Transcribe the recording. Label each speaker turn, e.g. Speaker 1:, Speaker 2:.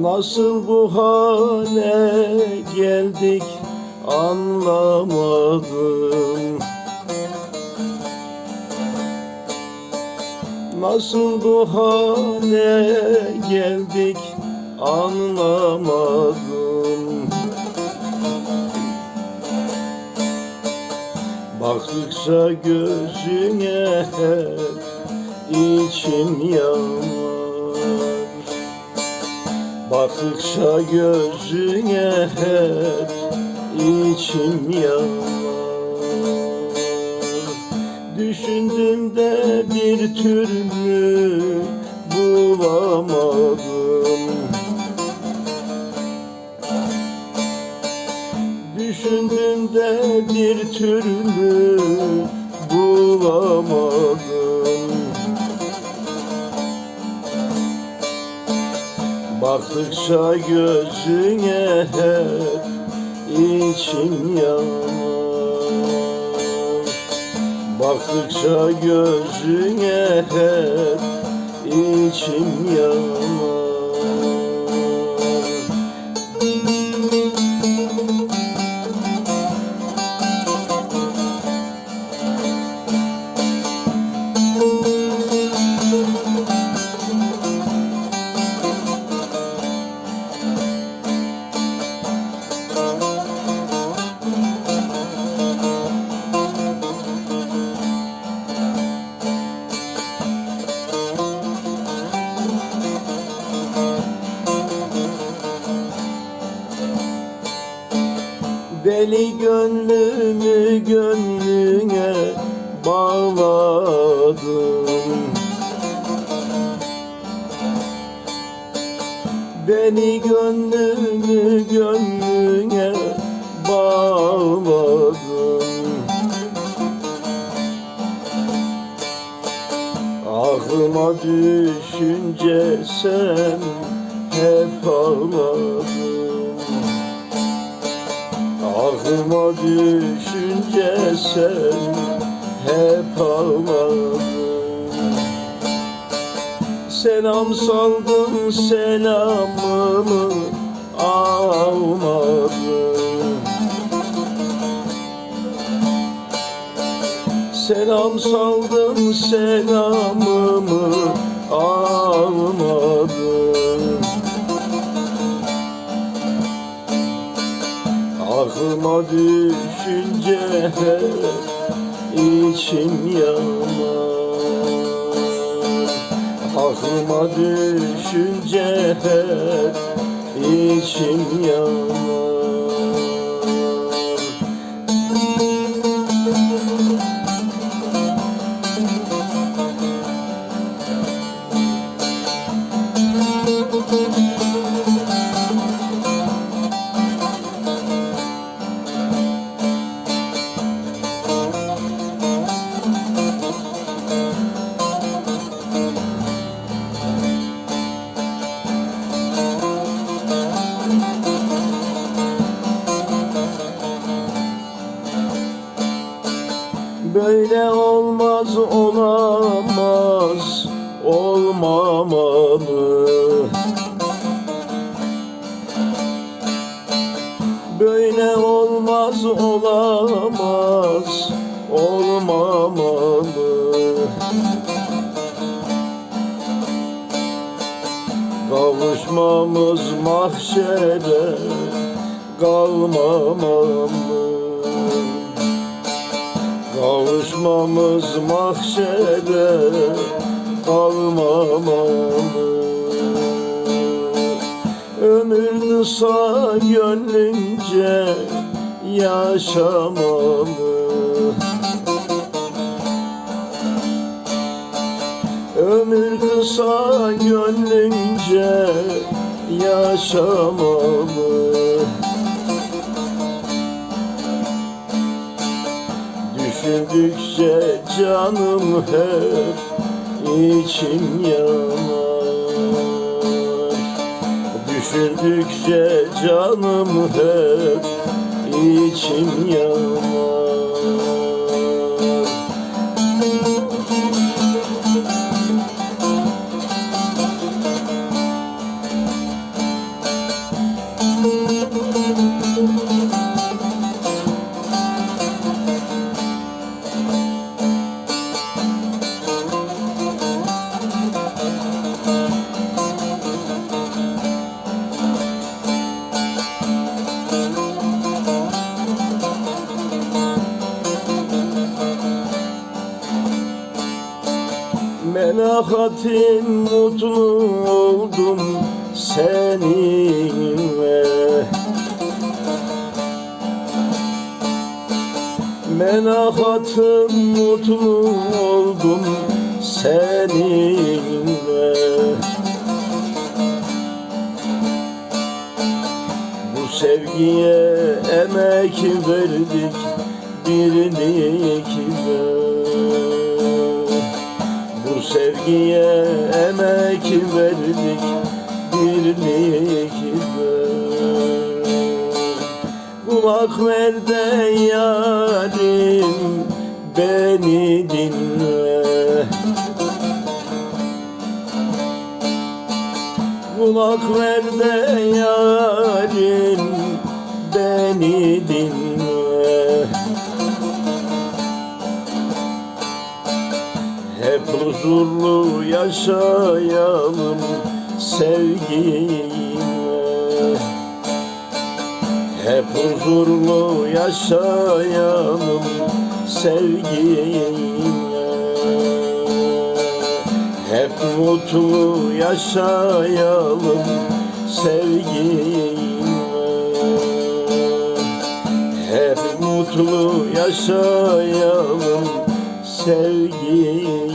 Speaker 1: Nasıl bu hale geldik anlamadım. Nasıl bu hale geldik anlamadım. Baktıkça gözüne hep içim yanar Baktıkça gözüne hep içim yanar. Düşündüm de bir türlü bulamadım. Düşündüm de bir türlü bulamadım Baktıkça gözüne hep içim yanar. Baktıkça gözüne hep içim yanar Deli gönlümü gönlüne bağladım. Deli gönlümü gönlüne bağladım. Aklıma düşünce sen hep ağladım Aklıma düşünce sen hep ağladın Selam saldın selamımı almadın Selam saldın selamımı almadın Aklıma düşünce içim yanar Aklıma düşünce içim yanar Böyle olmaz olamaz olmamalı. Böyle olmaz olamaz olmamalı. Kavuşmamız mahşere kalmamalı Kavuşmamız mahşere kalmamalı Ömür kısa gönlünce yaşamalı Ömür kısa gönlünce yaşamalı Düşündükçe canım hep içim yanar. Düşündükçe canım hep içim yanar hatim mutlu oldum seninle Menahatım mutlu oldum seninle Bu sevgiye emek verdik birlikte sevgiye emek verdik birlikte Kulak ver de yarim beni dinle. Kulak ver de yarim huzurlu yaşayalım sevgiyle hep huzurlu yaşayalım sevgiyle Hep mutlu yaşayalım sevgiyle Hep mutlu yaşayalım sevgiyle